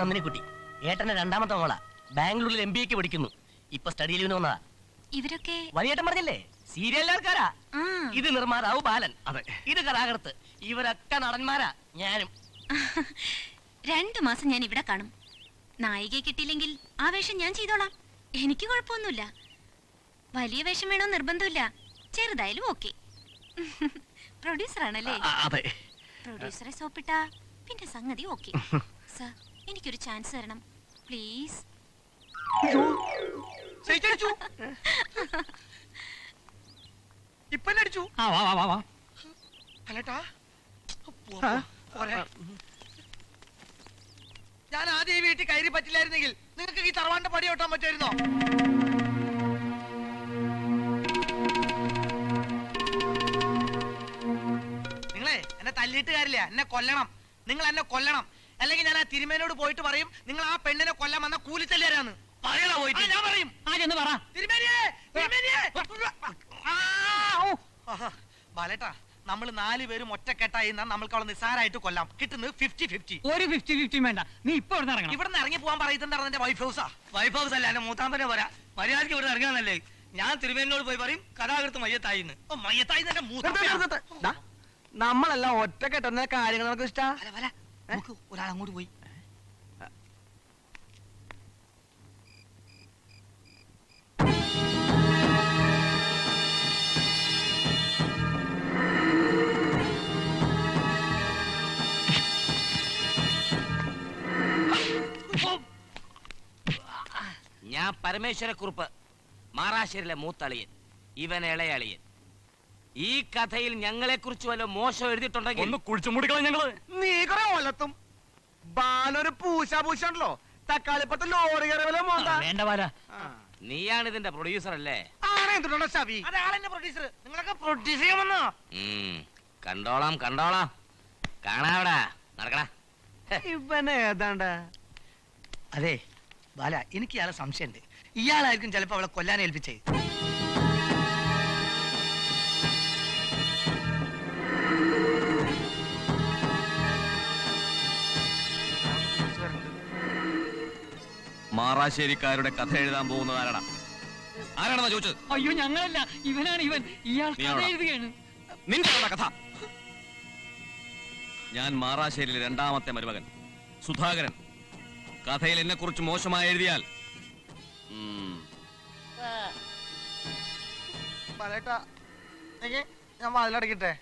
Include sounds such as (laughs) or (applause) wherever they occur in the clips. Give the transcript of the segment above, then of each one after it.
ഇത് നന്ദിനി കുട്ടി ഏട്ടന്റെ രണ്ടാമത്തെ മോളാ. ബാംഗ്ലൂരിൽ എം ബി എക്ക് പഠിക്കുന്നു. ഇപ്പൊ സ്റ്റഡി ലീവിന് വന്നതാ. ഇവരൊക്കെ വലിയേട്ടൻ പറഞ്ഞില്ലേ? സീരിയലുകാരാ ഇത് നിർമ്മാതാവ് ബാലൻ. അതെ. ഇത് കഥാകൃത്ത് ഇവരൊക്കെ നടന്മാരാ. ഞാനും. രണ്ടു മാസം ഞാൻ ഇവിടെ കാണും. നായികയെ കിട്ടിയില്ലെങ്കിൽ ആ വേഷം ഞാൻ ചെയ്തോളാം. എനിക്ക് കുഴപ്പമൊന്നുമില്ല. വലിയ വേഷം വേണോ നിർബന്ധമില്ല. ചെറുതായാലും ഓക്കെ പ്രൊഡ്യൂസർ ആണല്ലേ? അതെ. പ്രൊഡ്യൂസറെ സോപ്പിട്ട. പിന്നെ സംഗതി ഓക്കെ സർ (laughs) എനിക്കൊരു ചാൻസ് തരണം. പ്ലീസ് ചേച്ചടിച്ചു ഇപ്പൊ അടിച്ചു ആ വാ വാ വാ വാ. അല്ലട്ടാ. ഞാൻ ആദ്യം ഈ വീട്ടിൽ കയറി പറ്റില്ലായിരുന്നെങ്കിൽ നിങ്ങൾക്ക് ഈ തറവാന്റെ പടി ഓട്ടാൻ പറ്റുമായിരുന്നോ? നിങ്ങളെ എന്നെ തല്ലിയിട്ട് കാര്യമില്ല എന്നെ കൊല്ലണം. നിങ്ങൾ എന്നെ കൊല്ലണം. അല്ലെങ്കിൽ ഞാൻ ആ തിരുമേനോട് പോയിട്ട് പറയും നിങ്ങൾ ആ പെണ്ണിനെ കൊല്ലാൻ വന്ന കൂലിത്തല്ലേരാന്ന് പറയണ പോയിട്ട്. ഞാൻ പറയും. ആരെന്ന് പറ. തിരുമേനിയേ തിരുമേനിയേ. ആ, ഓ. ആഹാ, ബാലേട്ടാ നമ്മൾ നാല് പേരും ഒറ്റക്കെട്ടായി നിന്നാ നമ്മൾക്ക് അവളെ നിസ്സാരായിട്ട് കൊല്ലാം. കിട്ടുന്നത് ഫിഫ്റ്റി ഫിഫ്റ്റി ഒരു ഫിഫ്റ്റി ഫിഫ്റ്റി വേണ്ട. നീ ഇപ്പൊ ഇവിടെ ഇറങ്ങണം. ഇവിടെ നിന്ന് ഇറങ്ങി പോകാൻ പറയുന്നുണ്ടായിരുന്നു എന്റെ വൈഫ് ഹൗസാ വൈഫ് ഹൗസ് അല്ല എന്റെ മൂത്താമ്പനെ പോരാ. മര്യാദയ്ക്ക് ഇവിടെ ഇറങ്ങാന്നല്ലേ. ഞാൻ തിരുവേനോട് പോയി പറയും കഥാകൃത്ത് മയ്യത്തായി ഓ, മയ്യത്തായി എന്റെ മൂത്ത നമ്മളെല്ലാം ഒറ്റക്കെട്ടുന്ന കാര്യങ്ങൾ നമുക്ക് ഇഷ്ടാ. നോക്ക്, ഒരാൾ അങ്ങോട്ട് പോയി. ഞാൻ പരമേശ്വരക്കുറുപ്പ് മാറാശ്ശേരിയിലെ മൂത്തളിയൻ. ഇവൻ ഇളയളിയൻ. ഈ കഥയിൽ ഞങ്ങളെ കുറിച്ച് വല്ല മോശം എഴുതിയിട്ടുണ്ടെങ്കിൽ ഒന്ന് കുഴിച്ചു മുടിക്കണം ഞങ്ങൾ. നീ കുറെ ഒലത്തും ബാലൊരു പൂശ പൂശണ്ടല്ലോ തക്കാളിപ്പത്തെ ലോറി കയറിയല്ലോ മോന്ത. വേണ്ട വാല നീയാണ് ഇതിന്റെ പ്രൊഡ്യൂസർ അല്ലേ? പ്രൊഡ്യൂസർ നിങ്ങളൊക്കെ പ്രൊഡ്യൂസ് ചെയ്യാമെന്നോ? കണ്ടോളാം കണ്ടോളാം. കാണാവിടാ നടക്കടാ. ഇവനെ ഏതാണ്ട? അതെ ബാല എനിക്ക് ഇയാളെ സംശയമുണ്ട്. ഇയാളായിരിക്കും ചിലപ്പോ അവളെ കൊല്ലാൻ ഏൽപ്പിച്ചേ മാറാശ്ശേരിക്കാരുടെ കഥ എഴുതാൻ പോകുന്നത് ആരാടാ? ആരാണെന്നാ ചോദിച്ചത്? അയ്യോ ഞങ്ങളല്ല. ഇവനാണ് ഇവൻ. ഇയാൾ കഥ? എഴുതുകയാണ്. നിന്റെ കഥ? ഞാൻ മാറാശ്ശേരിയിലെ രണ്ടാമത്തെ മരുമകൻ സുധാകരൻ. കഥയിൽ എന്നെ കുറിച്ച് മോശമായി എഴുതിയാൽ ഉം, ബാലേട്ടാ ഞാൻ വാതിലടക്കട്ടെ?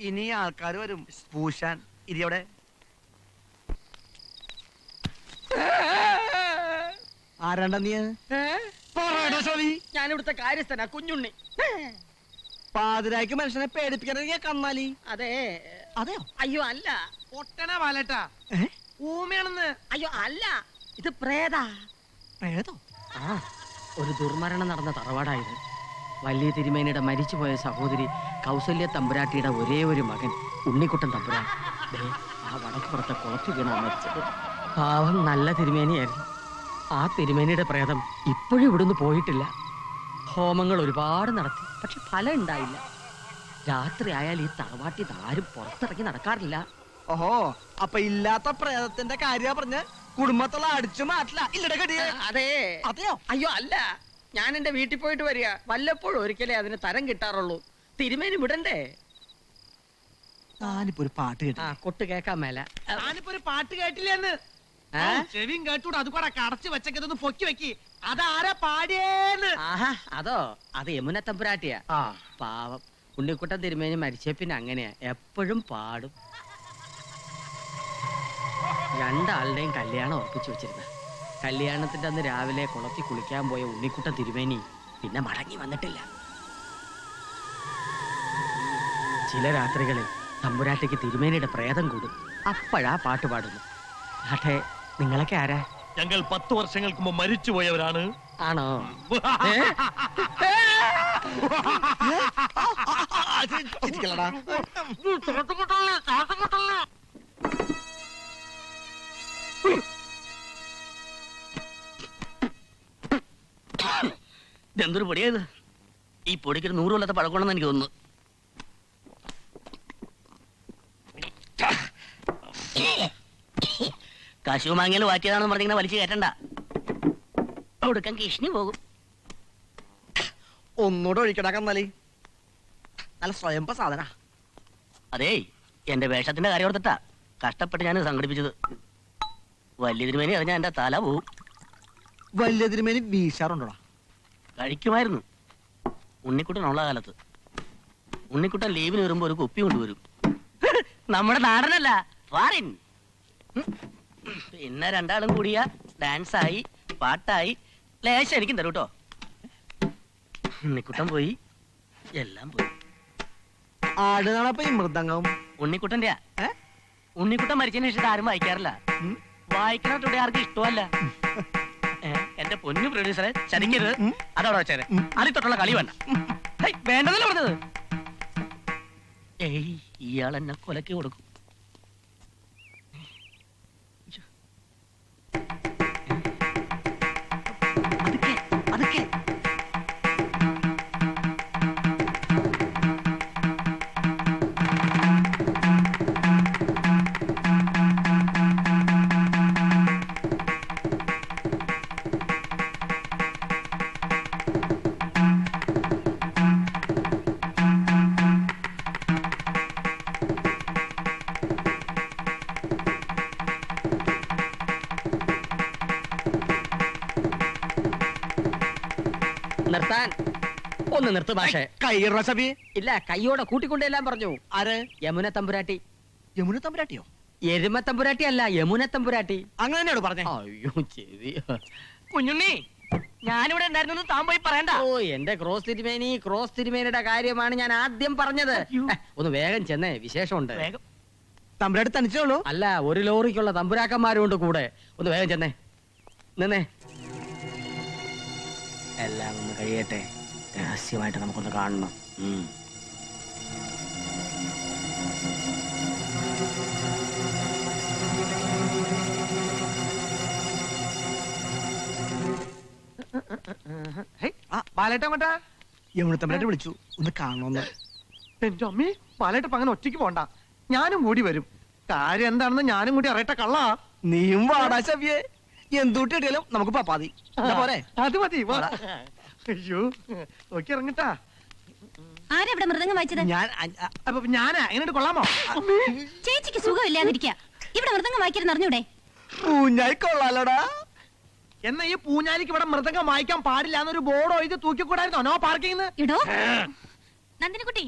ഇനി ആൾക്കാർ വരും. പൂശാൻ ഇരിയവിടെ. ആരാണ്ട നീ? ഞാൻ ഇവിടുത്തെ കാര്യസ്ഥനാ കുഞ്ഞുണ്ണി. പാതിരായ്ക്ക് മനുഷ്യനെ പേടിപ്പിക്കണെങ്കിൽ കന്നാലി. അതെ. അതെയോ? അയ്യോ അല്ല. പൊട്ടന വലട്ടാ? ഊമയാണെന്ന്. അയ്യോ അല്ല. ഇത് പ്രേതാ. പ്രേതോ? ആ ഒരു ദുർമരണം നടന്ന തറവാടായത്. വലിയ തിരുമേനിയുടെ മരിച്ചുപോയ സഹോദരി കൗസല്യ തമ്പുരാട്ടിയുടെ ഒരേ ഒരു മകൻ ഉണ്ണിക്കുട്ടൻ തമ്പുരാൻ. ആ വടക്കുപുറത്തെ കുളത്തിൽ കുളത്തു വീണ മരിച്ചത് പാവം നല്ല തിരുമേനിയായിരുന്നു. ആ തിരുമേനിയുടെ പ്രേതം ഇപ്പോഴും ഇവിടുന്ന് പോയിട്ടില്ല. ഹോമങ്ങൾ ഒരുപാട് നടത്തി പക്ഷെ ഫലം ഉണ്ടായില്ല. രാത്രി ആയാൽ ഈ തറവാട്ടി ആരും പുറത്തിറങ്ങി നടക്കാറില്ല. ഓഹോ അപ്പൊ ഇല്ലാത്ത പ്രേതത്തിന്റെ കാര്യ പറഞ്ഞ് കുടുംബത്തുള്ള അടിച്ചു മാറ്റില്ല. ഇല്ലട അതെ. അതെയോ? അയ്യോ അല്ല. ഞാൻ എന്റെ വീട്ടിൽ പോയിട്ട് വരിക. വല്ലപ്പോഴും ഒരിക്കലേ അതിന് തരം കിട്ടാറുള്ളൂ. തിരുമേനി വിടണ്ടേ? ഞാനിപ്പോ ഒരു പാട്ട് കേട്ടു. ആ കൊട്ട് കേക്കാൻ മേല. ഞാനിപ്പോ ഒരു പാട്ട് കേട്ടില്ലെന്ന്? ചെവിയും കേട്ടൂടെ. അത് കൂടെ കടച്ചു വെച്ചൊക്കെ പൊക്കി വെക്കി. അതാരാ പാടിയേന്ന്? ആഹാ അതോ അത് യമുന തമ്പുരാട്ടിയാ. ആ. പാവം. ഉണ്ണിക്കുട്ടൻ തിരുമേനി മരിച്ച പിന്നെ അങ്ങനെയാ. എപ്പോഴും പാടും. രണ്ടാളുടെയും കല്യാണം ഉറപ്പിച്ചു വെച്ചിരുന്ന. കല്യാണത്തിന്റെ അന്ന് രാവിലെ കുളത്തി കുളിക്കാൻ പോയ ഉണ്ണിക്കുട്ടൻ തിരുമേനി പിന്നെ മടങ്ങി വന്നിട്ടില്ല. ചില രാത്രികളിൽ തമ്പുരാട്ടിക്ക് തിരുമേനിയുടെ പ്രേതം കൂടും. അപ്പോഴാ പാട്ട് പാടുന്നു നിങ്ങളൊക്കെ ആരാ? ഞങ്ങൾ പത്ത് വർഷങ്ങൾക്ക് മുമ്പ് മരിച്ചുപോയവരാണ്. ആണോ? എന്തൊരു പൊടിയായത് ഈ പൊടിക്കൊരു നൂറ് കൊല്ലത്തെ പഴക്കണമെന്ന് എനിക്ക് തോന്നുന്നു. കശു മാങ്ങിയാൽ വാറ്റിയതാണെന്ന് പറഞ്ഞിങ്ങനെ വലിച്ചു കയറ്റണ്ട. ഒടുക്കം കിഷ്ണി പോകും. ഒന്നുകൂടെ ഒഴിക്കടാ കന്നാലി. നല്ല സ്വയംപ സാധന. അതേ എന്റെ വേഷത്തിന്റെ കാര്യം ഓർത്തിട്ടാ കഷ്ടപ്പെട്ട് ഞാൻ സംഘടിപ്പിച്ചത്. വലിയ തിരുമേനി അത് ഞാൻ എന്റെ തല പോവും. വലിയ തിരുമേനി വീശാറുണ്ടോടാ? കഴിക്കുമായിരുന്നു. ഉണ്ണിക്കുട്ടനുള്ള കാലത്ത്. ഉണ്ണിക്കുട്ടൻ ലീവിന് വരുമ്പോ ഒരു കുപ്പി കൊണ്ടുവരും. നമ്മുടെ നാടനല്ല ഫാറിൻ പിന്നെ രണ്ടാളും ഡാൻസ് ആയി പാട്ടായി. ലേശം എനിക്കും തരൂ കേട്ടോ ഉണ്ണിക്കുട്ടൻ പോയി. എല്ലാം പോയി. ആട് കാണപ്പ ഈ മൃദംഗം ഉണ്ണിക്കുട്ടന്റെ ഉണ്ണിക്കുട്ടൻ മരിച്ചതിന് ശേഷം ആരും വായിക്കാറില്ല. ഉം. വായിക്കണ ടുഡേ ആർക്കും ഇഷ്ടമല്ല. ഏ, എന്റെ പൊന്നു പ്രൊഡ്യൂസറെ ചതിക്കരുത് ഉം. അതവിടെ വെച്ചേരെ. അതിൽ തൊട്ടുള്ള കളി വേണ്ട. ഹേയ്, വേണ്ടതല്ലേ പറഞ്ഞത്? ഏയ് ഇയാൾ എന്നെ കൊലക്ക് കൊടുക്കും. നിർത്ത് ഭാഷേ കൈറ സബി? ഇല്ല കൈയോടെ കൂട്ടിക്കൊണ്ടെല്ലാം പറഞ്ഞു. ആര്? യമുന തമ്പുരാട്ടി. യമുന തമ്പുരാട്ടിയോ? എരുമ തമ്പുരാട്ടി അല്ല യമുന തമ്പുരാട്ടി. അങ്ങനെ തന്നെയാണ് പറഞ്ഞേ? അയ്യോ ചെവി. കുഞ്ഞുണ്ണി ഞാനിവിടെ ഉണ്ടായിരുന്നു താൻ പോയി പറയണ്ട. ഓ എന്റെ ക്രോസ് തിരുമേനി ക്രോസ് തിരുമേനിയുടെ കാര്യമാണ് ഞാൻ ആദ്യം പറഞ്ഞത്. ഒന്ന് വേഗം ചെന്നേ വിശേഷമുണ്ട്. തമ്പുരാട്ടി തനിച്ചോളൂ. അല്ല ഒരു ലോറിക്കുള്ള തമ്പുരാക്കന്മാരും ഉണ്ട് കൂടെ. ഒന്ന് വേഗം ചെന്നേ. നിന്നേ. എല്ലാം ഒന്ന് കഴിയട്ടെ. രഹസ്യമായിട്ട് നമുക്കൊന്ന് കാണണം. ഉം. ആ ബാലേട്ട അങ്ങോട്ടാ? യമുന വിളിച്ചു. ഒന്ന് കാണണമെന്ന് എന്റെ അമ്മേ ബാലേട്ട അങ്ങനെ ഒറ്റയ്ക്ക് പോണ്ട. ഞാനും കൂടി വരും. കാര്യം എന്താണെന്ന് ഞാനും കൂടി അറിയട്ടെ കള്ളാ. നീയും വാടാ ശവ്യേ. എന്തുട്ടി കിട്ടിയാലും നമുക്ക് പപ്പാതി. പോരെ? അത് മതി വാ. അയ്യോ ഓക്കെ ഇറങ്ങട്ടാ. ആരാ ഇവിടെ മൃദംഗം വായിച്ചത്? ഞാൻ അപ്പൊ ഞാനാ? എങ്ങനെയുണ്ട് കൊള്ളാമോ? ചേച്ചിക്ക് സുഖമില്ലാതിരിക്കുക ഇവിടെ മൃദംഗം വായിക്കരുത് അറിഞ്ഞൂടെ? ഊഞ്ഞാൽ കൊള്ളാലോടാ. എന്നാ ഈ പൂഞ്ഞാലിക്ക് ഇവിടെ മൃദംഗം വായിക്കാൻ പാടില്ല എന്നൊരു ബോർഡ് എഴുതി തൂക്കിക്കൂടായിരുന്നോ? നോ പാർക്കിംഗ് ഇടോ. നന്ദിനിക്കുട്ടി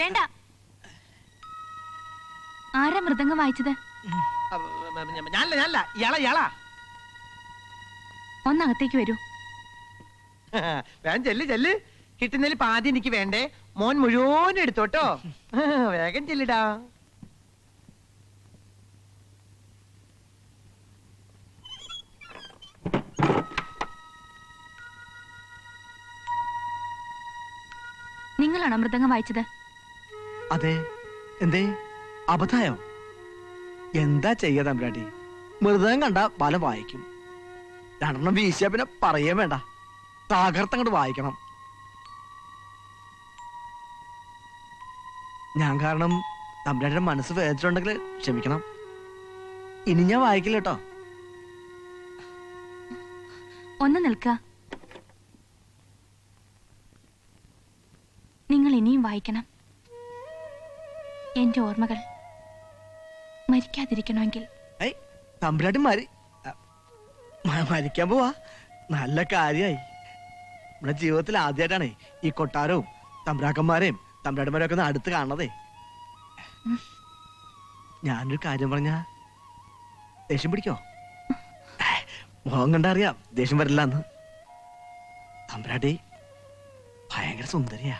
വേണ്ട. ആരാ മൃദംഗം വായിച്ചത്? ഞാനല്ല ഞാനല്ല. ഇയാളാ ഇയാളാ. ഒന്നകത്തേക്ക് വരൂ. (laughs) വേഗം ചെല്ല് ചെല്ല്. കിട്ടുന്നതിൽ പാതി എനിക്ക് വേണ്ടേ. മോൻ മുഴുവൻ എടുത്തോട്ടോ. (laughs) വേഗം ചെല്ലിടാ. നിങ്ങളാണോ മൃദംഗം വായിച്ചത്? അതെ. എന്തേ? അബദ്ധായോ? എന്താ ചെയ്യാ തമ്പുരാട്ടി? മൃതകം കണ്ട പല വായിക്കും. രണ്ടെണ്ണം വീശിയ പിന്നെ പറയേ വേണ്ട. തകർത്തങ്ങോട്ട് വായിക്കണം. ഞാൻ കാരണം തമ്പുരാട്ടിയുടെ മനസ്സ് വേദിച്ചിട്ടുണ്ടെങ്കിൽ ക്ഷമിക്കണം. ഇനി ഞാൻ വായിക്കില്ല കേട്ടോ. ഒന്ന് നിൽക്ക. നിങ്ങൾ ഇനിയും വായിക്കണം. എന്റെ ഓർമ്മകൾ മരിക്കാതിരിക്കണമെങ്കിൽ. തമ്പുരാട്ടി മരി മരിക്കാൻ പോവാ. നല്ല കാര്യായി. നമ്മുടെ ജീവിതത്തിൽ ആദ്യമായിട്ടാണ് ഈ കൊട്ടാരവും തമ്പ്രാക്കന്മാരെയും തമ്പ്രാട്ടന്മാരെയും ഒക്കെ ഒന്ന് അടുത്ത് കാണണതേ. ഞാനൊരു കാര്യം പറഞ്ഞ ദേഷ്യം പിടിക്കോ? മുഖം കണ്ടറിയാം ദേഷ്യം വരില്ല എന്ന് തമ്പ്രാട്ടി ഭയങ്കര സുന്ദരിയാ.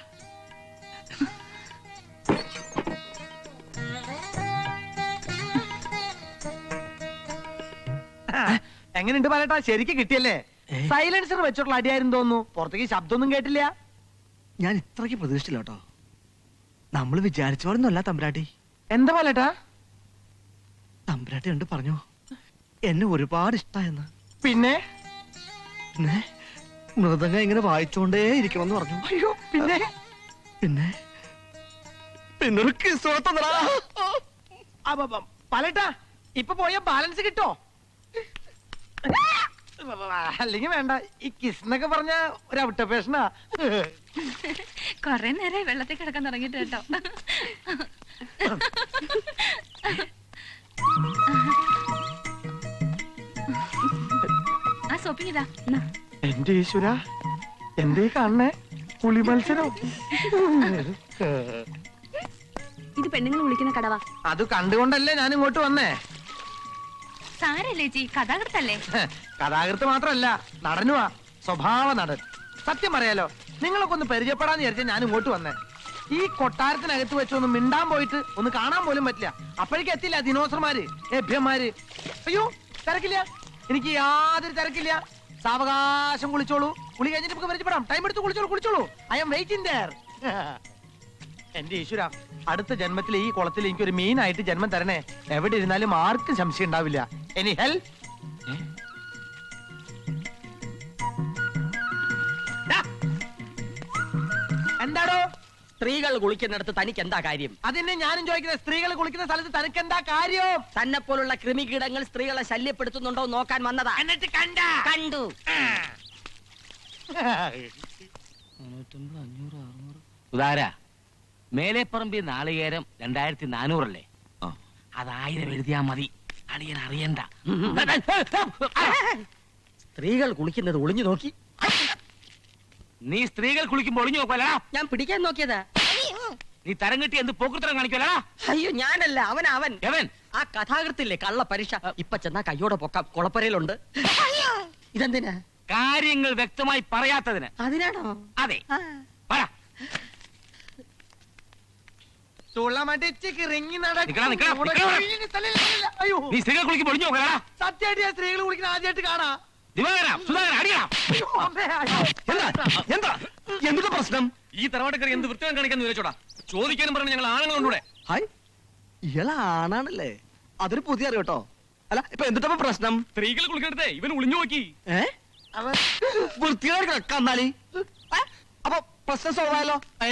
എങ്ങനെയുണ്ട് പറയട്ടാ ശരിക്കും കിട്ടിയല്ലേ. സൈലൻസർ വെച്ചിട്ടുള്ള അടിയായിരുന്നു തോന്നുന്നു. പുറത്തേക്ക് ശബ്ദമൊന്നും കേട്ടില്ല. ഞാൻ ഇത്രയ്ക്ക് പ്രതീക്ഷിച്ചില്ല കേട്ടോ. നമ്മൾ വിചാരിച്ച പോലൊന്നുമല്ല തമ്പുരാട്ടി. എന്താ പോലെട്ടാ? തമ്പുരാട്ടി കണ്ട് പറഞ്ഞു. എന്നെ ഒരുപാട് ഇഷ്ടായെന്ന്. പിന്നെ? പിന്നെ മൃതങ്ങ ഇങ്ങനെ വായിച്ചോണ്ടേ ഇരിക്കണമെന്ന് പറഞ്ഞു. അയ്യോ പിന്നെ? പിന്നെ? പിന്നൊരു കിസ് പലട്ടാ ഇപ്പൊ പോയ ബാലൻസ് കിട്ടോ? അല്ലെങ്കിൽ വേണ്ട. ഈ കിസ് എന്നൊക്കെ പറഞ്ഞ ഒരു ഔട്ടപേഷനാ കൊറേ നേരമായി വെള്ളത്തിൽ കിടക്കാൻ തുടങ്ങിട്ട് കേട്ടോ. ആ സോപ്പിങ് ഇതാ. എന്നാ. എന്റെ ഈശ്വര എന്തേ കാണണേ പുളി മത്സരം. ഇത് പെണ്ണുങ്ങൾ വിളിക്കുന്ന കടവാ. അത് കണ്ടുകൊണ്ടല്ലേ ഞാൻ ഇങ്ങോട്ട് വന്നേ. സാരല്ലേ ജി? കഥാകൃത്തല്ലേ? കഥാകൃത്ത് മാത്രമല്ല നടനുവാ സ്വഭാവ നടൻ. സത്യം പറയാലോ നിങ്ങളൊക്കെ ഒന്ന് പരിചയപ്പെടാന്ന് വിചാരിച്ചാൽ ഞാൻ ഇങ്ങോട്ട് വന്നേ. ഈ കൊട്ടാരത്തിനകത്ത് വെച്ച് ഒന്ന് മിണ്ടാൻ പോയിട്ട് ഒന്ന് കാണാൻ പോലും പറ്റില്ല. അപ്പോഴേക്കും എത്തില്ല ദിനോസർമാര് ലഭ്യന്മാര് അയ്യോ തിരക്കില്ല? എനിക്ക് യാതൊരു തിരക്കില്ല. സാവകാശം കുളിച്ചോളൂ. കുളി കഴിഞ്ഞിട്ട് നമുക്ക് പരിചയപ്പെടാം. ടൈം എടുത്ത് കുളിച്ചോളൂ കുളിച്ചോളൂ. ഐ എം വെയിറ്റിംഗ് ദർ എന്റെ ഈശ്വര അടുത്ത ജന്മത്തിൽ ഈ കുളത്തിൽ എനിക്ക് ഒരു മീനായിട്ട് ജന്മം തരണേ. എവിടെ ഇരുന്നാലും ആർക്കും സംശയം ഉണ്ടാവില്ല. എനി ഹെൽ എന്താടോ? സ്ത്രീകൾ കുളിക്കുന്നിടത്ത് തനിക്ക് എന്താ കാര്യം? അതിനെ ഞാനും ചോദിക്കുന്നത് സ്ത്രീകൾ കുളിക്കുന്ന സ്ഥലത്ത് തനിക്ക് എന്താ കാര്യം? തന്നെ പോലുള്ള കൃമികീടങ്ങൾ സ്ത്രീകളെ ശല്യപ്പെടുത്തുന്നുണ്ടോ എന്ന് നോക്കാൻ വന്നതാ. എന്നിട്ട് കണ്ട. കണ്ടു. ഉദാര മേലെപ്പറമ്പി നാളികേരം രണ്ടായിരത്തി നാനൂറല്ലേ. അതായിരം എഴുതിയാ മതി. അടിയൻ അറിയണ്ട. സ്ത്രീകൾ കുളിക്കുന്നത് ഒളിഞ്ഞു നോക്കി. നീ സ്ത്രീകൾ കുളിക്കുമ്പോൾ ഒളിഞ്ഞു നോക്കുവല്ലടാ. ഞാൻ പിടിക്കാൻ നോക്കിയതാ. നീ തരം കിട്ടി എന്ത് പോക്കുത്തരം കാണിക്കുവല്ലടാ. അയ്യോ ഞാനല്ല. അവൻ അവൻ. എവൻ? ആ കഥാകൃത്തില്ലേ കള്ള പരീക്ഷ ഇപ്പൊ ചെന്നാ കയ്യോടെ പൊക്കാം. കുളപ്പരയിലുണ്ട്. ഇതെന്തിനാ? കാര്യങ്ങൾ വ്യക്തമായി പറയാത്തതിന്. അതിനാണോ? അതെ. പറ. തുളമടിച്ച് കിറങ്ങി നിക്കടാ, നിക്കടാ, നിക്കടാ. അയ്യോ. നീ സ്ത്രീകൾ കുളിക്കുമ്പോൾ ഒളിഞ്ഞു നോക്കലടാ സത്യമായിട്ട് ഞാൻ സ്ത്രീകൾ കുളിക്കുന്ന ആദ്യമായിട്ട് കാണാ. ദിവാകര സുധാകര അടിക്കണം അയ്യോ, അമ്മേ, അയ്യോ. എന്താ എന്താ? എന്തുട്ടാ പ്രശ്നം? ഈ തറവാട്ടക്കറി എന്ത് വൃത്തികം കാണിക്കാന്ന് വിചാരിച്ചോടാ? ചോദിക്കാനും പറഞ്ഞു ഞങ്ങൾ ആണുങ്ങളുണ്ടൂടെ ഹായ്. ഇയാൾ ആണാണല്ലേ? അതൊരു പുതിയ അറിവ് കേട്ടോ. അല്ല ഇപ്പൊ എന്തുട്ടാ പ്രശ്നം? സ്ത്രീകൾ കുളിക്കണത്തെ ഇവൻ ഒളിഞ്ഞു നോക്കി. ഏ? അവൻ വൃത്തികേട് കന്നാലി അപ്പൊ പ്രശ്നം സോൾവ് ആയല്ലോ. ഏ,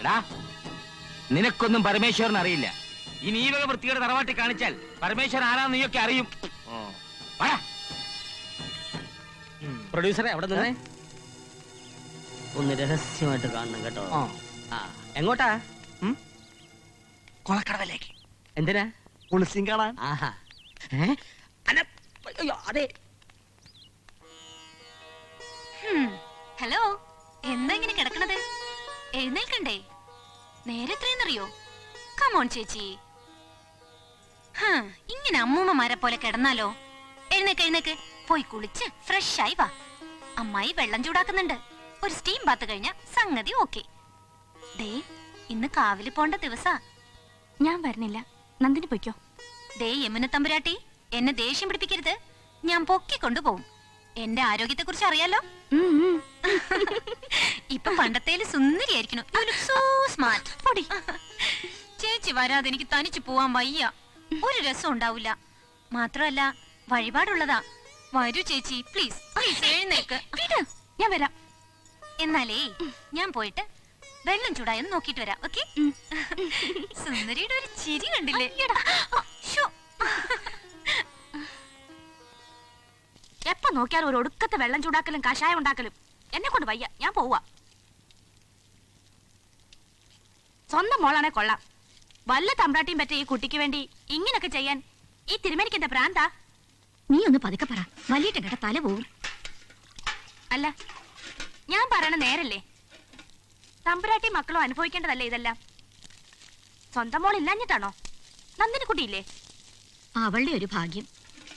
എടാ നിനക്കൊന്നും പരമേശ്വരൻ അറിയില്ല. ഇനി ഈ വക വൃത്തിയുടെ തറവാട്ടി കാണിച്ചാൽ പരമേശ്വരൻ ആരാന്ന് നീയൊക്കെ അറിയും. പ്രൊഡ്യൂസറെ അവിടെ നിന്നേ? ഒന്ന് രഹസ്യമായിട്ട് കാണണം കേട്ടോ. ആ. ആ എങ്ങോട്ടാ? കൊളക്കടവിലേക്ക്. എന്തിനാ? കുളിസിയും കാണാൻ. ആഹാ. ഏ? അല്ല, അയ്യോ, അതെ. ഹലോ എന്താ ഇങ്ങനെ കിടക്കണത്? എഴുന്നേൽക്കണ്ടേ? നേരെ എത്രയെന്നറിയോ കമോൺ ചേച്ചി. ഹാ, ഇങ്ങനെ അമ്മൂമ്മമാരെ പോലെ കിടന്നാലോ? എഴുന്നേക്ക് എഴുന്നേക്ക്. പോയി കുളിച്ച് ഫ്രഷ് ആയി വാ. അമ്മായി വെള്ളം ചൂടാക്കുന്നുണ്ട്. ഒരു സ്റ്റീം ബാത്ത് കഴിഞ്ഞ സംഗതി ഓക്കെ ദേ ഇന്ന് കാവിൽ പോണ്ട ദിവസാ. ഞാൻ വരുന്നില്ല. നന്ദിനി പൊയ്ക്കോ. ദേ യമുന തമ്പുരാട്ടി എന്നെ ദേഷ്യം പിടിപ്പിക്കരുത്. ഞാൻ പൊക്കിക്കൊണ്ടുപോകും എന്റെ ആരോഗ്യത്തെ കുറിച്ച് അറിയാലോ (laughs) ഇപ്പൊ പണ്ടത്തേൽ look so smart. പൊടി. ചേച്ചി വരാതെ എനിക്ക് തനിച്ചു പോവാൻ വയ്യ. ഒരു രസം ഉണ്ടാവില്ല മാത്രല്ല വഴിപാടുള്ളതാ. വരൂ ചേച്ചി പ്ലീസ് പ്ലീസ് എഴുന്നേക്ക്. ഞാൻ വരാം. എന്നാലേ ഞാൻ പോയിട്ട് വെള്ളം ചൂടായെന്ന് നോക്കിട്ട് വരാം ഓക്കെ സുന്ദരിയുടെ ഒരു ചിരി കണ്ടില്ലേ. എപ്പോ നോക്കിയാലും ഒരു ഒടുക്കത്തെ വെള്ളം ചൂടാക്കലും കഷായം ഉണ്ടാക്കലും? എന്നെ കൊണ്ട് വയ്യ. ഞാൻ പോവാ. സ്വന്തം മോളാണെ കൊള്ളാം. വല്ല തമ്പ്രാട്ടിയും പറ്റ ഈ കുട്ടിക്ക് വേണ്ടി ഇങ്ങനൊക്കെ ചെയ്യാൻ ഈ തിരുമേനിക്ക് എന്താ പ്രാന്താ? നീ ഒന്ന് പതുക്കെ പറ. വലിയിട്ട് കേട്ട തല പോവും. അല്ല ഞാൻ പറയണ നേരല്ലേ? തമ്പുരാട്ടി മക്കളും അനുഭവിക്കേണ്ടതല്ലേ ഇതെല്ലാം? സ്വന്തം മോൾ ഇല്ലാഞ്ഞിട്ടാണോ? നന്ദിനി കുട്ടിയില്ലേ അവളുടെ ഒരു ഭാഗ്യം.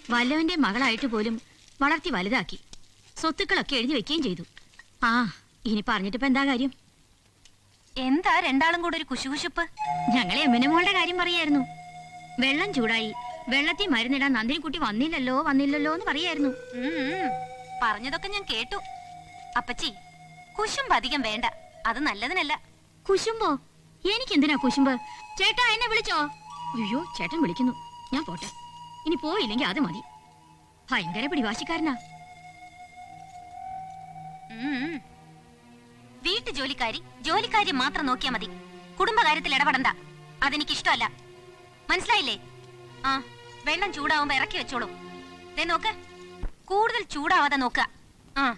വല്ലവന്റെ മകളായിട്ട് പോലും വളർത്തി വലുതാക്കി. സ്വത്തുക്കളൊക്കെ എഴുതി വെക്കുകയും ചെയ്തു. ആ ഇനി പറഞ്ഞിട്ടിപ്പോ എന്താ കാര്യം? എന്താ രണ്ടാളും കൂടെ ഒരു കുശുകുശുപ്പ്? ഞങ്ങളെ എമ്മിനമോളുടെ കാര്യം പറയായിരുന്നു. വെള്ളം ചൂടായി. വെള്ളത്തിൽ മരുന്നിടാൻ നന്ദിനിക്കുട്ടി വന്നില്ലല്ലോ വന്നില്ലല്ലോ എന്ന് പറയായിരുന്നു. പറഞ്ഞതൊക്കെ ഞാൻ കേട്ടു. അപ്പച്ചി കുശുമ്പ് അധികം വേണ്ട. അത് നല്ലതിനല്ല. കുശുമ്പോ? എനിക്കെന്തിനാ കുശുമ്പ്? ചേട്ടാ എന്നെ വിളിച്ചോ? അയ്യോ ചേട്ടൻ വിളിക്കുന്നു. ഞാൻ പോട്ടെ. ഇനി പോയില്ലെങ്കിൽ അത് മതി. ഭയങ്കര പിടിവാശിക്കാരനാ. ഉം. വീട്ടു ജോലിക്കാരി ജോലിക്കാരി മാത്രം നോക്കിയാ മതി. കുടുംബകാര്യത്തിൽ ഇടപെടണ്ട. അതെനിക്ക് ഇഷ്ടമല്ല മനസ്സിലായില്ലേ? ആ വെള്ളം ചൂടാവുമ്പോ ഇറക്കി വെച്ചോളൂ. ദേ നോക്ക്. കൂടുതൽ ചൂടാവാതെ നോക്ക. ആ.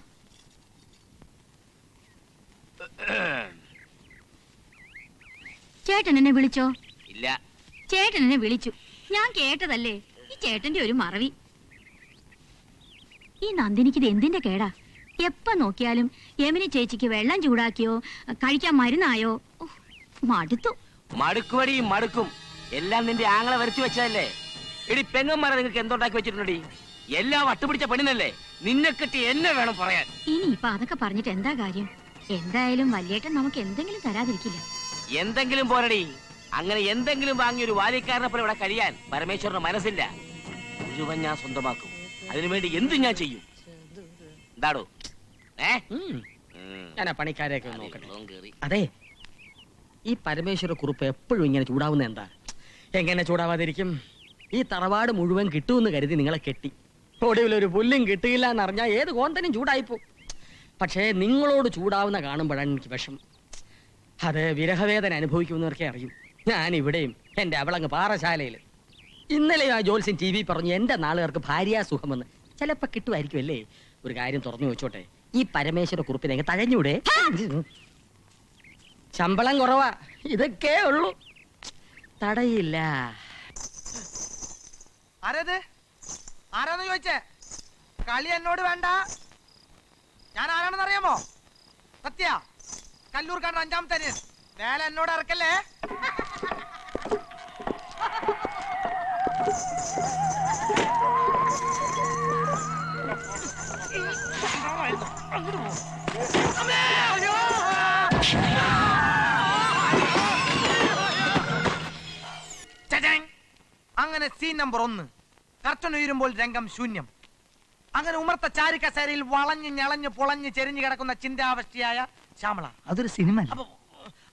ചേട്ടൻ എന്നെ വിളിച്ചോ? ഇല്ല. ചേട്ടൻ എന്നെ വിളിച്ചു. ഞാൻ കേട്ടതല്ലേ? ഈ ചേട്ടന്റെ ഒരു മറവി. ഈ നന്ദിനിക്ക് ഇത് എന്തിന്റെ കേടാ? എപ്പ നോക്കിയാലും യമിനി ചേച്ചിക്ക് വെള്ളം ചൂടാക്കിയോ കഴിക്കാൻ മരുന്നായോ? ഓ, മടുത്തു. മടുക്കുവടി മടുക്കും. എല്ലാം നിന്റെ ആങ്ങളെ വരച്ചു വെച്ചതല്ലേ? എടി പെങ്ങന്മാരെ നിങ്ങൾക്ക് എന്തുണ്ടാക്കി വെച്ചിട്ടുണ്ടടി? എല്ലാം വട്ടുപിടിച്ച പെണ്ണിനല്ലേ? നിന്നെ കിട്ടി എന്നെ വേണം പറയാൻ. ഇനി ഇപ്പൊ അതൊക്കെ പറഞ്ഞിട്ട് എന്താ കാര്യം? എന്തായാലും വല്യേട്ടൻ നമുക്ക് എന്തെങ്കിലും തരാതിരിക്കില്ല. എന്തെങ്കിലും പോരടി. അങ്ങനെ എന്തെങ്കിലും വാങ്ങി ഒരു വാലിക്കാരനെ പോലെ ഇവിടെ കഴിയാൻ പരമേശ്വരന് മനസ്സില്ല. മുഴുവൻ ഞാൻ സ്വന്തമാക്കും. അതിനുവേണ്ടി എന്ത് ഞാൻ ചെയ്യും. എന്താടോ ഏ? ഉം. ഞാൻ ആ പണിക്കാരെയൊക്കെ ഒന്ന് നോക്കട്ടെ. വെള്ളവും കേറി. അതെ ഈ പരമേശ്വര കുറിപ്പ് എപ്പോഴും ഇങ്ങനെ ചൂടാവുന്ന എന്താ? എങ്ങനെ ചൂടാവാതിരിക്കും? ഈ തറവാട് മുഴുവൻ കിട്ടുമെന്ന് കരുതി നിങ്ങളെ കെട്ടി. ഒടുവിൽ ഒരു പുല്ലും കിട്ടിയില്ല എന്നറിഞ്ഞാൽ ഏത് കോന്തനും ചൂടായിപ്പോ പക്ഷേ നിങ്ങളോട് ചൂടാവുന്ന കാണുമ്പോഴാണ് എനിക്ക് വിഷം അത് വിരഹവേദന അനുഭവിക്കുന്നവർക്കേ അറിയും. ഞാൻ ഇവിടെയും എന്റെ അവളങ്ങ് പാറശാലയിൽ ഇന്നലെ ആ ജോത്സ്യൻ ടി വി പറഞ്ഞു എന്റെ നാളുകാർക്ക് ഭാര്യാസുഖമെന്ന് സുഖമെന്ന്. ചിലപ്പോൾ കിട്ടുമായിരിക്കും അല്ലേ? ഒരു കാര്യം തുറന്നു വെച്ചോട്ടെ. ഈ പരമേശ്വര കുറിപ്പിനെ അങ്ങ് തഴഞ്ഞൂടെ? ശമ്പളം കുറവാ. ഇതൊക്കെ ഉള്ളൂ. തടയില്ല. ആരത്? ആരാന്ന് ചോദിച്ചേ? കളി എന്നോട് വേണ്ട. ഞാൻ ആരാണെന്ന് അറിയാമോ? സത്യ കല്ലൂർക്കാരൻ അഞ്ചാമത്തെ അനിയൻ. വേല എന്നോട് ഇറക്കല്ലേ. അങ്ങനെ സീൻ നമ്പർ ഒന്ന്. കർട്ടൻ ഉയരുമ്പോൾ രംഗം ശൂന്യം. അങ്ങനെ ഉമർത്ത ചാരിക്കസേരയിൽ വളഞ്ഞ് ഞളഞ്ഞ് പൊളഞ്ഞ് ചെരിഞ്ഞു കിടക്കുന്ന ചിന്താവസ്ഥയായ ശ്യാമള. അതൊരു സിനിമ അല്ല?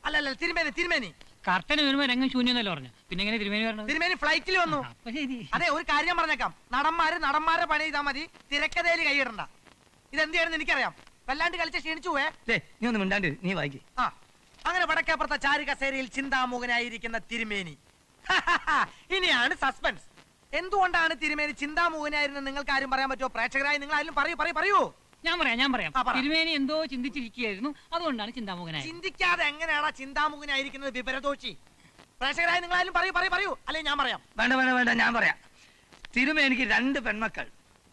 അല്ലല്ല തിരുമേനി തിരുമേനി. കർട്ടൻ ഉയരുമ്പോൾ രംഗം ശൂന്യെന്നല്ലേ പറഞ്ഞു പിന്നെ എങ്ങനെ തിരുമേനി പറഞ്ഞത് തിരുമേനി ഫ്ലൈറ്റിൽ വന്നു. അപ്പൊ ശരി. അതെ ഒരു കാര്യം പറഞ്ഞേക്കാം. നടന്മാര് നടന്മാരെ പണി ചെയ്താൽ മതി. തിരക്കഥയിൽ കൈയിടണ്ട ഇതെന്ത് ചെയ്യണമെന്ന് എനിക്കറിയാം. വല്ലാണ്ട് കളിച്ച് ക്ഷീണിച്ചു പോയേ. നീ ഒന്ന് മിണ്ടാണ്ട് നീ വായിക്ക്. ആ അങ്ങനെ വടക്കേപ്പുറത്തെ ചാരി കസേരയിൽ ചിന്താമുഖനായിരിക്കുന്ന തിരുമേനി. (laughs) ഇനിയാണ് സസ്പെൻസ് എന്തുകൊണ്ടാണ് തിരുമേനി ചിന്താമുഖനായിരുന്നത് നിങ്ങൾക്ക് ആരും പറയാൻ പറ്റുമോ? പ്രേക്ഷകരായി നിങ്ങൾ ആരും പറയൂ പറയൂ പറയൂ. ഞാൻ പറയാം ഞാൻ പറയാം. ആ, പറ. തിരുമേനി എന്തോ ചിന്തിച്ചിരിക്കുകയായിരുന്നു. അതുകൊണ്ടാണ് ചിന്താമുഖനായത് ചിന്തിക്കാതെ എങ്ങനെയാണ് ചിന്താമുഖനായിരിക്കുന്നത് വിപരദോഷി പ്രേക്ഷകരായി നിങ്ങളായാലും പറയൂ പറയൂ പറയൂ. അല്ലെങ്കിൽ ഞാൻ പറയാം? വേണ്ട വേണ്ട വേണ്ട ഞാൻ പറയാം. തിരുമേനിക്ക് രണ്ട് പെൺമക്കൾ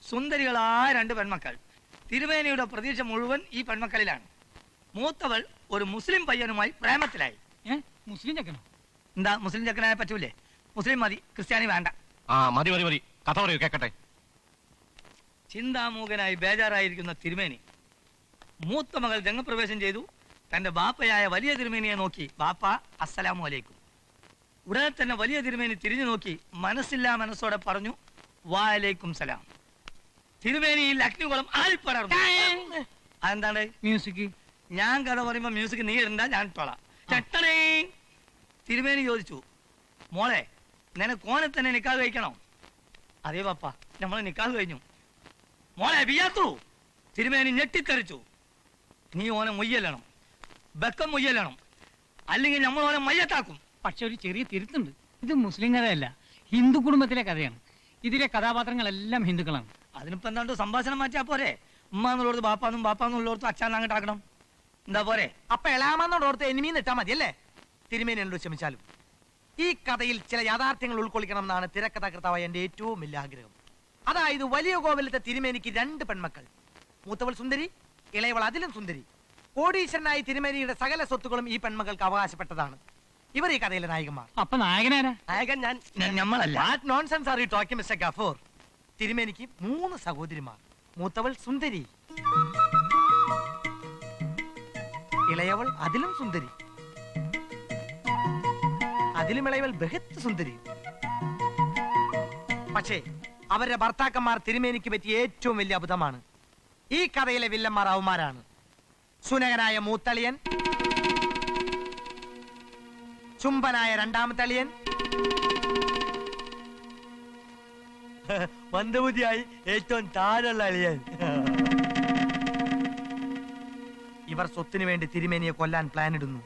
സുന്ദരികളായ രണ്ട് പെൺമക്കൾ. തിരുമേനിയുടെ പ്രതീക്ഷ മുഴുവൻ ഈ പെൺമക്കളിലാണ്. മൂത്തവൾ ഒരു മുസ്ലിം പയ്യനുമായി പ്രേമത്തിലായി. മുസ്ലിം ചെക്കനോ? എന്താ മുസ്ലിം ചെക്കനായ പറ്റൂലേ? മുസ്ലിം മതി ക്രിസ്ത്യാനി വേണ്ട. ആ മതി മതി മതി. കഥ പറയൂ കേക്കട്ടെ. ചിന്താമൂകനായി ബേജാറായിരിക്കുന്ന തിരുമേനി മൂത്ത മകൾ രംഗപ്രവേശം ചെയ്തു. തന്റെ ബാപ്പയായ വലിയ തിരുമേനിയെ നോക്കി ബാപ്പ അസ്സലാമു അലൈക്കും. ഉടനെ തന്നെ വലിയ തിരുമേനി തിരിഞ്ഞു നോക്കി മനസ്സില്ലാ മനസ്സോടെ പറഞ്ഞു വാലേക്കും സലാം. തിരുമേനിയിൽ അഗ്നികുളം ആൽപ്പടർന്നു അതെന്താണ്? മ്യൂസിക്. ഞാൻ കഥ പറയുമ്പോ മ്യൂസിക് നീ ഇടണ്ട ഞാൻ ഇട്ടോളാം. ചട്ടണേ തിരുമേനി ചോദിച്ചു മോളെ നിനക്ക് ഓനെ തന്നെ നിക്കാഹ് കഴിക്കണോ? അതേ പാപ്പ നമ്മളെ നിക്കാഹ് കഴിഞ്ഞു. മോളെ ബിയാത്തു തിരുമേനി ഞെട്ടിത്തെറിച്ചു നീ ഓനെ മുയ്യല്ലണം ബക്കം മുയ്യല്ലണം. അല്ലെങ്കിൽ നമ്മൾ ഓനെ മയ്യത്താക്കും. പക്ഷെ ഒരു ചെറിയ തിരുത്തുണ്ട്. ഇത് മുസ്ലിം കഥയല്ല ഹിന്ദു കുടുംബത്തിലെ കഥയാണ്. ഇതിലെ കഥാപാത്രങ്ങളെല്ലാം ഹിന്ദുക്കളാണ്. അതിനിപ്പോ എന്താണ്ട് സംഭാഷണം മാറ്റിയാ പോരെ? ഉമ്മ എന്നുള്ളടത്ത് ബാപ്പാന്നും ബാപ്പാന്നുള്ളടത്ത് അച്ഛൻ അങ്ങോട്ടാക്കണം എന്താ പോരെ? അപ്പൊ എളാമെന്നോടോർത്ത് എനിമീന്ന് ഇട്ടാ മതി അല്ലേ? തിരുമേനി എന്നോട് ക്ഷമിച്ചാലും. ഈ കഥയിൽ ചില യാഥാർത്ഥ്യങ്ങൾ ഉൾക്കൊള്ളിക്കണം എന്നാണ് തിരക്കഥാകൃത്താവായ എന്റെ ഏറ്റവും വലിയ ആഗ്രഹം. അതായത് വലിയ കോവിലത്തെ തിരുമേനിക്ക് രണ്ട് പെൺമക്കൾ. മൂത്തവൾ സുന്ദരി ഇളയവൾ അതിലും സുന്ദരി. കോടീശ്വരനായി തിരുമേനിയുടെ സകല സ്വത്തുക്കളും ഈ പെൺമക്കൾക്ക് അവകാശപ്പെട്ടതാണ്. ഇവർ ഈ കഥയിലെ നായകന്മാർ. അപ്പൊ നായകനാരാ? നായകൻ ഞാൻ. നമ്മളല്ല what nonsense are you talking mister Gafoor തിരുമേനിക്ക് മൂന്ന് സഹോദരിമാർ. മൂത്തവൾ സുന്ദരി. ഇളയവൾ അതിലും സുന്ദരി. അതിലും ഇളയവൾ ബഹത്ത് സുന്ദരി. പക്ഷേ അവരുടെ ഭർത്താക്കന്മാർ തിരുമേനിക്ക് പറ്റിയ ഏറ്റവും വലിയ അബുദ്ധമാണ് ഈ കഥയിലെ വില്ലന്മാർ അവന്മാരാണ്. സുനകനായ മൂത്തളിയൻ ചുംബനായ രണ്ടാമത്തെ അളിയൻ. മന്ദബുദ്ധിയായി ഏറ്റവും താഴെയുള്ള അളിയൻ. ഇവർ സ്വത്തിനു വേണ്ടി തിരുമേനിയെ കൊല്ലാൻ പ്ലാൻ ഇടുന്നു.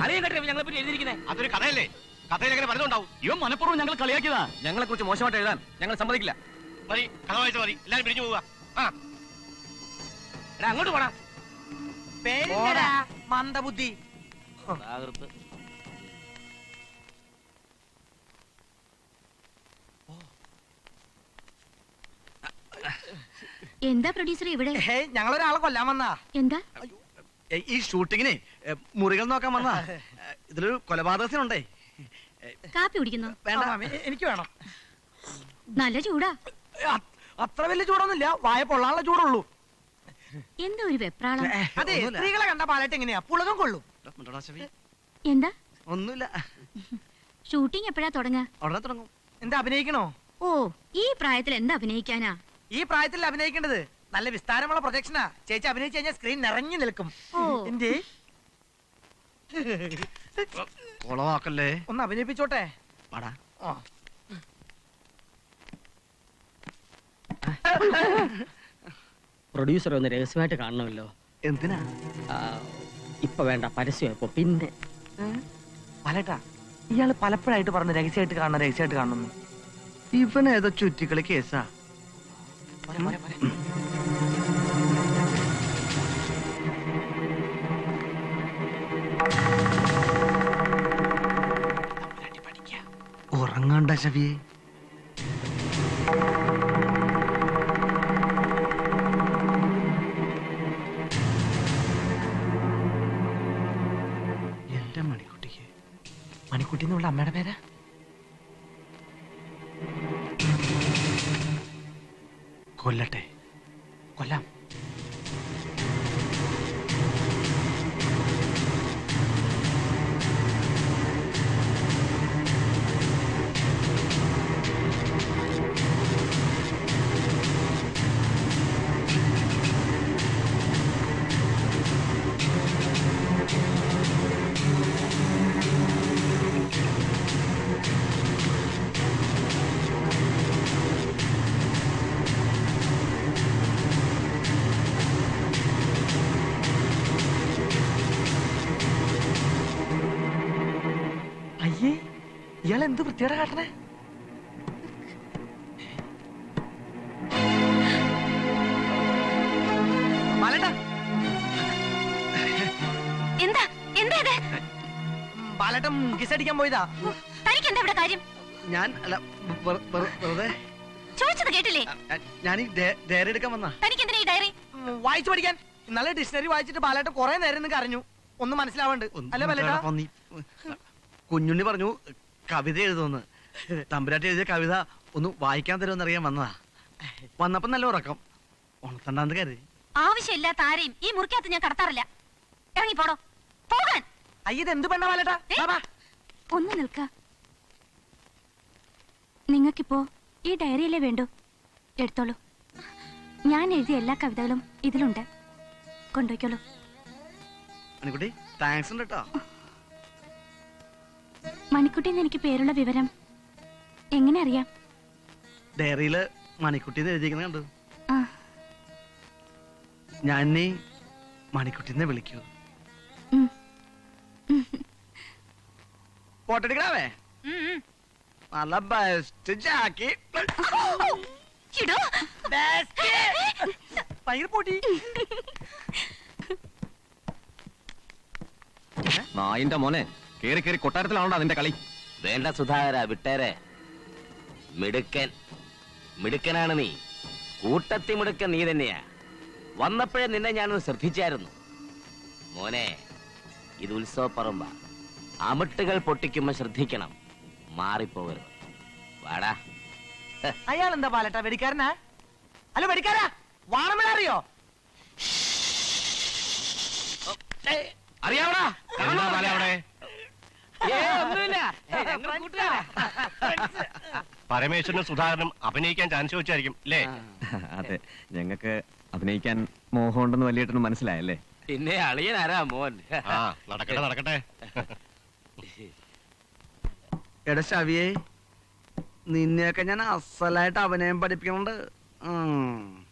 അറിയാൻ കേട്ടോ ഞങ്ങളെ പറ്റി അതൊരു കഥയല്ലേ? കഥയിൽ പറഞ്ഞുണ്ടാവും ഇവൻ മനഃപൂർവം ഞങ്ങൾ കളിയാക്കിയതാ. ഞങ്ങളെ കുറിച്ച് മോശമായിട്ട് എഴുതാൻ ഞങ്ങൾ സമ്മതിക്കില്ല. മതി കഥ വായിച്ചു മതി. എല്ലാരും പിരിഞ്ഞു പോവുക. ആ. എടാ അങ്ങോട്ട് പോടാ. പേരില്ലടാ. മന്ദബുദ്ധി. എന്താ പ്രൊഡ്യൂസർ ഇവിടെ? ഹേ ഞങ്ങളൊരാളെ കൊല്ലാൻ വന്നാ. എന്താ? ഈ ഷൂട്ടിങ്ങിനെ മുറികൾ നോക്കാൻ വന്നാ. ഇതിലൊരു കൊലപാതകത്തിനുണ്ടേ. കാപ്പി കുടിക്കുന്നു? വേണ്ട എനിക്ക് വേണം. നല്ല ചൂടാ. അത്ര വലിയ ചൂടൊന്നുമില്ല. വായ പൊള്ളാനുള്ള ചൂടുള്ളൂ. എന്താ ഒരു വെപ്രാളം? അതെ സ്ത്രീകളെ കണ്ട പാലായിട്ട് എങ്ങനെയാ? പുളകം കൊള്ളും. എന്താ? ഒന്നുമില്ല. ഷൂട്ടിംഗ് എപ്പോഴാ തുടങ്ങാ ഉടനെ തുടങ്ങും. എന്താ അഭിനയിക്കണോ? ഓ ഈ പ്രായത്തിൽ എന്താ അഭിനയിക്കാനാ? ഈ പ്രായത്തിൽ അഭിനയിക്കേണ്ടത് നല്ല വിസ്താരമുള്ള പ്രൊജക്ഷനാ. ചേച്ചി അഭിനയിച്ചു കഴിഞ്ഞാൽ സ്ക്രീൻ നിറഞ്ഞു നിൽക്കും. ഓ. എന്തേ? കൊളവാക്കല്ലേ? ഒന്ന് അഭിനയിപ്പിച്ചോട്ടെ. പാടാ. ആ. പ്രൊഡ്യൂസർ ഒന്ന് രഹസ്യമായിട്ട് കാണണമല്ലോ. എന്തിനാ? ഇപ്പൊ വേണ്ട പരസ്യം ഇപ്പൊ പിന്നെ പലട്ടാ ഇയാൾ പലപ്പോഴായിട്ട് പറഞ്ഞ രഹസ്യമായിട്ട് കാണണം രഹസ്യമായിട്ട് കാണുന്നു. ഇവൻ ഏതോ ചുറ്റിക്കളി കേസാ. ഉറങ്ങണ്ട ശവിയെ. മണിക്കുട്ടി എന്നുള്ള അമ്മയുടെ പേരാ? കൊല്ലട്ടെ. കൊല്ലാം. എന്ത് വൃത്തിയോടെ കാട്ടണേ? എന്താ? എന്താ ഇത്? ബാലേട്ടൻ കിസടിക്കാൻ പോയതാ. തനിക്ക് എന്താ ഇവിടെ കാര്യം? ഞാൻ അല്ല വെറു- വെറു- വെറുതെ. ചോദിച്ചത് കേട്ടില്ലേ? ഞാൻ ഈ ഡയറി എടുക്കാൻ വന്നാ. തനിക്ക് എന്തിനാ ഈ ഡയറി? വായിച്ചു പഠിക്കാൻ. ഇന്നലെ ഡിക്ഷണറി വായിച്ചിട്ട് ബാലേട്ടൻ കുറെ നേരം നിങ്ങൾക്ക് അറിഞ്ഞു ഒന്നും മനസ്സിലാവണ്ട്. അല്ലേ ബാലേട്ടാ? കുഞ്ഞുണ്ണി പറഞ്ഞു കവിത എഴുതുമെന്ന്. തമ്പുരാട്ടി എഴുതിയ കവിത ഒന്ന് വായിക്കാൻ തരുമെന്ന് അറിയാൻ വന്നതാ. വന്നപ്പോ നല്ല ഉറക്കം. ഉണത്തണ്ടാന്ന് കരുതി. ആവശ്യമില്ലാത്ത ആരെയും ഈ മുറിക്കകത്ത് ഞാൻ കടത്താറില്ല. ഇറങ്ങി പോടോ. പോകാൻ. അയ്യത് എന്ത് പെണ്ണ വാ, വാ. ഒന്ന് നിൽക്ക. നിങ്ങൾക്കിപ്പോ ഈ ഡയറിയല്ലേ വേണ്ടു? എടുത്തോളൂ. ഞാൻ എഴുതിയ എല്ലാ കവിതകളും ഇതിലുണ്ട്. കൊണ്ടുപോയിക്കോളൂ. താങ്ക്സ് ഉണ്ട് കേട്ടോ മണിക്കുട്ടി എന്ന് എനിക്ക് പേരുള്ള വിവരം എങ്ങനെ അറിയാം? ഡയറിയിൽ മണിക്കുട്ടി എന്ന് എഴുതിയിരിക്കുന്നത് കണ്ടു. ആ. ഞാൻ നീ മണിക്കുട്ടിനെ വിളിക്കൂ. ഉം. ഉം. നല്ല ബെസ്റ്റ് ജാക്കി. ഇടോ. ഭയങ്കര പൊടി. (laughs) നായിന്റെ മോനെ. കേറി കേറി കൊട്ടാരത്തിലാണോ അതിന്റെ കളി? വേണ്ട സുധാകര വിട്ടേരെ. മിടുക്കൻ. മിടുക്കനാണ് നീ. കൂട്ടത്തി മിടുക്കൻ നീ തന്നെയാ. വന്നപ്പോഴേ നിന്നെ ഞാനൊന്ന് ശ്രദ്ധിച്ചായിരുന്നു. മോനെ ഇത് ഉത്സവപ്പറമ്പ. അമിട്ടുകൾ പൊട്ടിക്കുമ്പോ ശ്രദ്ധിക്കണം. മാറിപ്പോകരുത്. വാടാ. അയാൾ എന്താ പാലട്ടാ വെടിക്കാരനാ? ഹലോ വെടിക്കാരാ? വാണമെന്ന് അറിയോ? അറിയാവടാ. അവിടെ? (laughs) പരമേശ്വരന് സുധാകരനും അഭിനയിക്കാൻ ചാൻസ് ചോദിച്ചായിരിക്കും അല്ലേ? അതെ ഞങ്ങക്ക് അഭിനയിക്കാൻ മോഹമുണ്ടെന്ന് വലിയേട്ടന് മനസ്സിലായല്ലേ? പിന്നെ അളിയനാരാ മോൻ? നടക്കട്ടെ നടക്കട്ടെ. എടാ ശവിയെ നിന്നെയൊക്കെ ഞാൻ അസലായിട്ട് അഭിനയം പഠിപ്പിക്കുന്നുണ്ട്. ഉം.